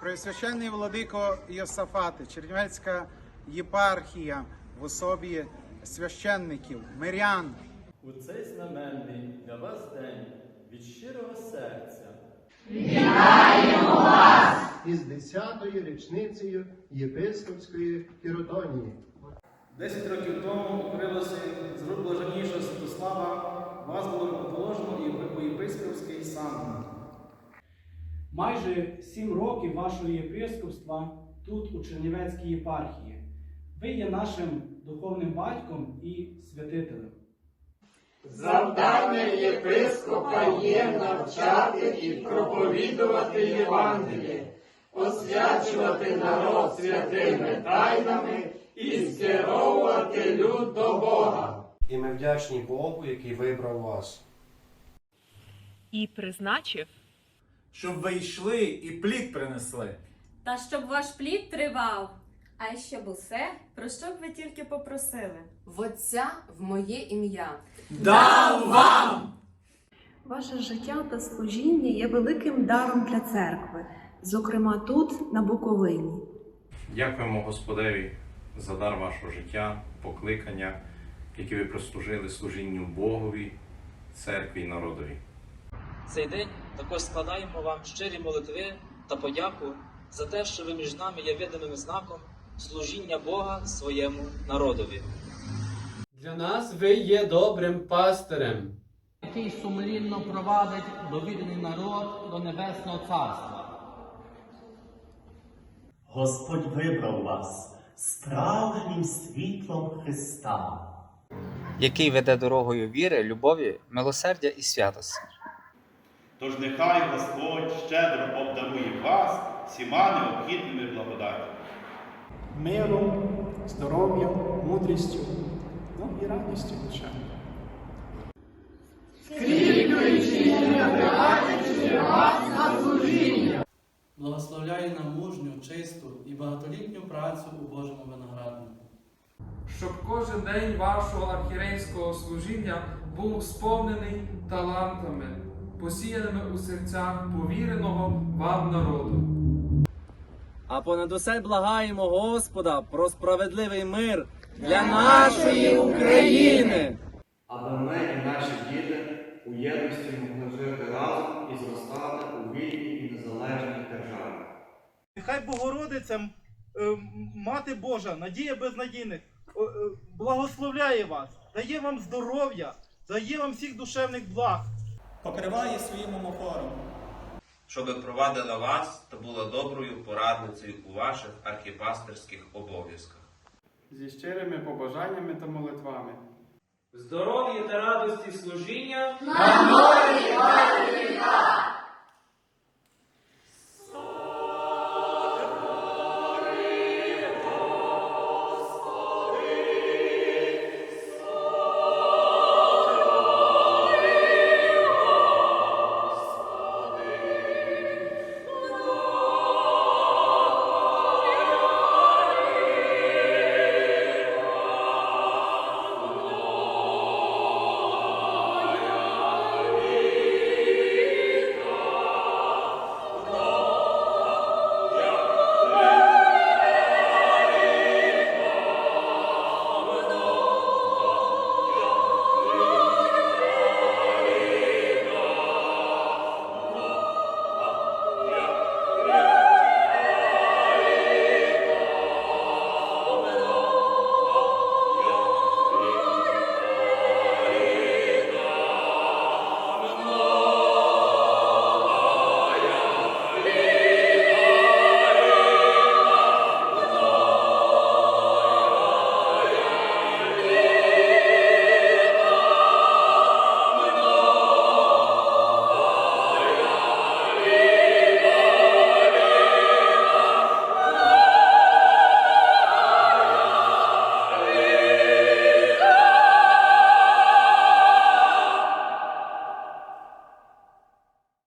Преосвященний владико Йосафати, Чернівецька єпархія в особі священників, мирян, У цей знаменний для вас день від щирого серця. Із 10-ю річницею єпископської хіротонії. Десять років тому укрилося з рук блаженнішого Святослава, вас було положено і у єпископський сан. Майже сім років вашого єпископства тут, у Чернівецькій єпархії. Ви є нашим духовним батьком і святителем. Завдання єпископа є навчати і проповідувати Євангеліє, освячувати народ святими тайнами і скеровувати люд до Бога. І ми вдячні Богу, який вибрав вас. і призначив щоб ви йшли і плід принесли. Та щоб ваш плід тривав, а й щоб усе, про що б ви тільки попросили. В Отця в моє ім'я. Дав вам! Ваше життя та служіння є великим даром для церкви, зокрема тут, на Буковині. Дякуємо Господеві за дар вашого життя, покликання, яке ви прослужили служінню Богові, церкві і народові. Цей день також складаємо вам щирі молитви та подяку за те, що ви між нами є видимим знаком служіння Бога своєму народові. Для нас ви є добрим пастирем. Який сумлінно провадить довірений народ до Небесного Царства. Господь вибрав вас справжнім світлом Христа. Який веде дорогою віри, любові, милосердя і святості. Тож нехай Господь щедро обдарує вас всіма необхідними благодаттями. Миром, здоров'ям, мудрістю, ну і радістю, звичайно. Благословляє на мужню, чисту і багатолітню працю у Божому винограднику. Щоб кожен день вашого архірейського служіння був сповнений талантами, посіяними у серцях повіреного вам народу. А понад усе благаємо Господа про справедливий мир для нашої України. Аби ми і наші діти у єдності могли жити разом і зростати у вільній і незалежній державі. Нехай Богородиця, е, Мати Божа, надія безнадійних, е, благословляє вас, дає вам здоров'я, дає вам всіх душевних благ. Покриває своїм омофором. Щоб провадила вас та була доброю порадницею у ваших архіпастерських обов'язках. Зі щирими побажаннями та молитвами. Здоров'я та радості служіння На морі